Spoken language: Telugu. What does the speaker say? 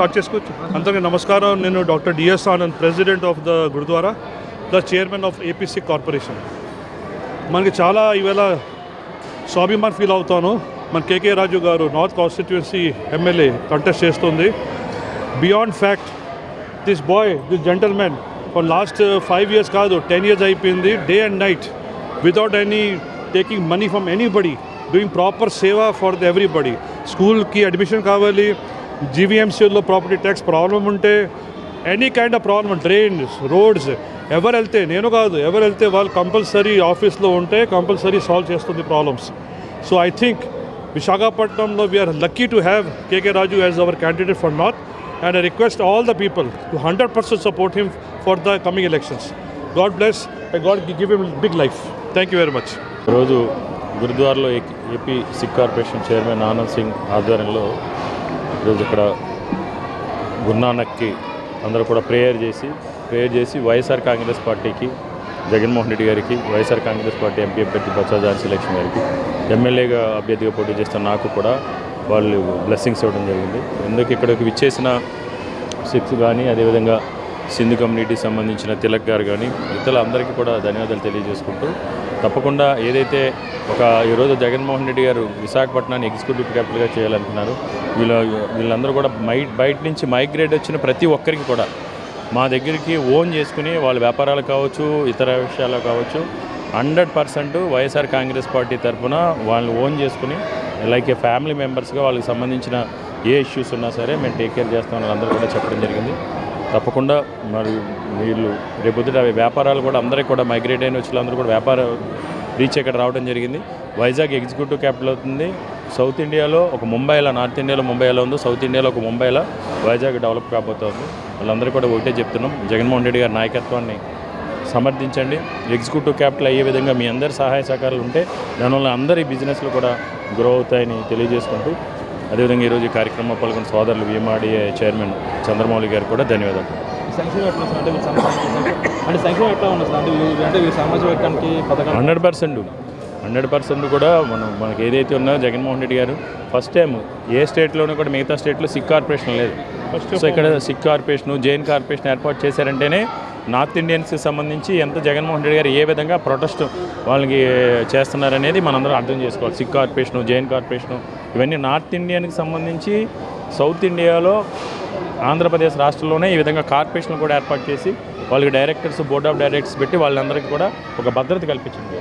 స్టార్ట్ చేసుకోవచ్చు. అందరికీ నమస్కారం. నేను doctor D S Anand president of the gurdwara the chairman of APC corporation. మనకి చాలా ఈవేళ స్వాభిమాన్ ఫీల్ అవుతాను. మన కేకే రాజు గారు నార్త్ కాన్స్టిట్యున్సీ ఎమ్మెల్యే కంటెస్ట్ చేస్తుంది. Beyond fact this boy this gentlemen for last five years కాదు టెన్ ఇయర్స్ అయిపోయింది. Day and night without any taking money from anybody doing proper seva for the everybody. స్కూల్కి అడ్మిషన్ కావాలి జీవీఎంసీలో ప్రాపర్టీ ట్యాక్స్ ప్రాబ్లం ఉంటే any kind of problem drains roads ఎవరు వెళ్తే నేను కాదు ఎవరు వెళ్తే వాళ్ళు కంపల్సరీ ఆఫీస్లో ఉంటే కంపల్సరీ సాల్వ్ చేస్తుంది ప్రాబ్లమ్స్ సో ఐ థింక్ విశాఖపట్నంలో we're lucky to have K K Raju as our candidate for north and I request all the people to hundred percent support him for the coming elections God bless I God give him big life thank you very much ఈరోజు గురుద్వారలో A- AP Sikh corporation chairman Anand Singh ఆధ్వర్యంలో ఈరోజు ఇక్కడ గురునానక్కి అందరూ కూడా ప్రేయర్ చేసి ప్రేయర్ చేసి వైఎస్ఆర్ కాంగ్రెస్ పార్టీకి జగన్మోహన్ రెడ్డి గారికి వైఎస్ఆర్ కాంగ్రెస్ పార్టీ ఎంపీ అభ్యర్థి బొత్స ఝాన్సీ లక్ష్మి గారికి ఎమ్మెల్యేగా అభ్యర్థిగా పోటీ చేస్తున్న నాకు కూడా వాళ్ళు బ్లెస్సింగ్స్ ఇవ్వడం జరిగింది. ఎందుకు ఇక్కడికి విచ్చేసిన సిక్స్ కానీ అదేవిధంగా సింధు కమ్యూనిటీకి సంబంధించిన తిలక్ గారు కానీ ఇతరులందరికీ కూడా ధన్యవాదాలు తెలియజేసుకుంటూ తప్పకుండా ఏదైతే ఒక ఈరోజు జగన్మోహన్ రెడ్డి గారు విశాఖపట్నాన్ని ఎగ్జిక్యూటివ్ క్యాపిటల్గా చేయాలనుకున్నారు. వీళ్ళ వీళ్ళందరూ కూడా మై బయట నుంచి మైగ్రేట్ వచ్చిన ప్రతి ఒక్కరికి కూడా మా దగ్గరికి ఓన్ చేసుకుని వాళ్ళ వ్యాపారాలు కావచ్చు ఇతర విషయాలు కావచ్చు hundred percent YSR Congress party తరఫున వాళ్ళని ఓన్ చేసుకుని లైక్ ఏ ఫ్యామిలీ మెంబర్స్గా వాళ్ళకి సంబంధించిన ఏ ఇష్యూస్ ఉన్నా సరే మేము టేక్ కేర్ చేస్తామని అందరూ కూడా చెప్పడం జరిగింది. తప్పకుండా మరి వీళ్ళు రేపొద్దుట అవి వ్యాపారాలు కూడా అందరికీ కూడా మైగ్రేట్ అయిన వచ్చిన అందరూ కూడా వ్యాపార రీచ్ ఇక్కడ రావడం జరిగింది. వైజాగ్ ఎగ్జిక్యూటివ్ క్యాపిటల్ అవుతుంది. సౌత్ ఇండియాలో ఒక ముంబైలో నార్త్ ఇండియాలో ముంబైలో ఉంది. సౌత్ ఇండియాలో ఒక ముంబైలో వైజాగ్ డెవలప్ కాబోతోంది. వాళ్ళందరూ కూడా ఒకటే చెప్తున్నాం. జగన్మోహన్ రెడ్డి గారి నాయకత్వాన్ని సమర్థించండి. ఎగ్జిక్యూటివ్ క్యాపిటల్ అయ్యే విధంగా మీ అందరి సహాయ సహకారాలు ఉంటే దానివల్ల అందరి బిజినెస్లు కూడా గ్రో అవుతాయని తెలియజేసుకుంటూ అదేవిధంగా ఈరోజు ఈ కార్యక్రమంలో పాల్గొన్న సోదరులు వీమాడిఏ చైర్మన్ చంద్రమౌళి గారు కూడా ధన్యవాదాలు. సంక్షేమం ఎట్లా వస్తుంది అంటే అంటే సంక్షేమం ఎట్లా ఉంది అంటే అంటే వీళ్ళ సమాజ వర్గానికి పథకాలు హండ్రెడ్ పర్సెంట్. హండ్రెడ్ పర్సెంట్ కూడా మనం మనకి ఏదైతే ఉన్నా జగన్మోహన్ రెడ్డి గారు ఫస్ట్ టైం ఏ స్టేట్లోనూ కూడా మిగతా స్టేట్లో సిక్ కార్పొరేషన్ లేదు. సో ఇక్కడ సిక్ కార్పొరేషన్ జైన్ కార్పొరేషన్ ఏర్పాటు చేశారంటేనే నార్త్ ఇండియన్స్కి సంబంధించి ఎంత జగన్మోహన్ రెడ్డి గారు ఏ విధంగా ప్రొటెస్ట్ వాళ్ళకి చేస్తున్నారనేది మనందరం అర్థం చేసుకోవాలి. సిక్ కార్పొరేషన్ జైన్ కార్పొరేషన్ ఇవన్నీ నార్త్ ఇండియన్కి సంబంధించి సౌత్ ఇండియాలో ఆంధ్రప్రదేశ్ రాష్ట్రంలోనే ఈ విధంగా కార్పొరేషన్లు కూడా ఏర్పాటు చేసి వాళ్ళకి డైరెక్టర్స్ బోర్డ్ ఆఫ్ డైరెక్టర్స్ పెట్టి వాళ్ళందరికీ కూడా ఒక భద్రత కల్పించింది.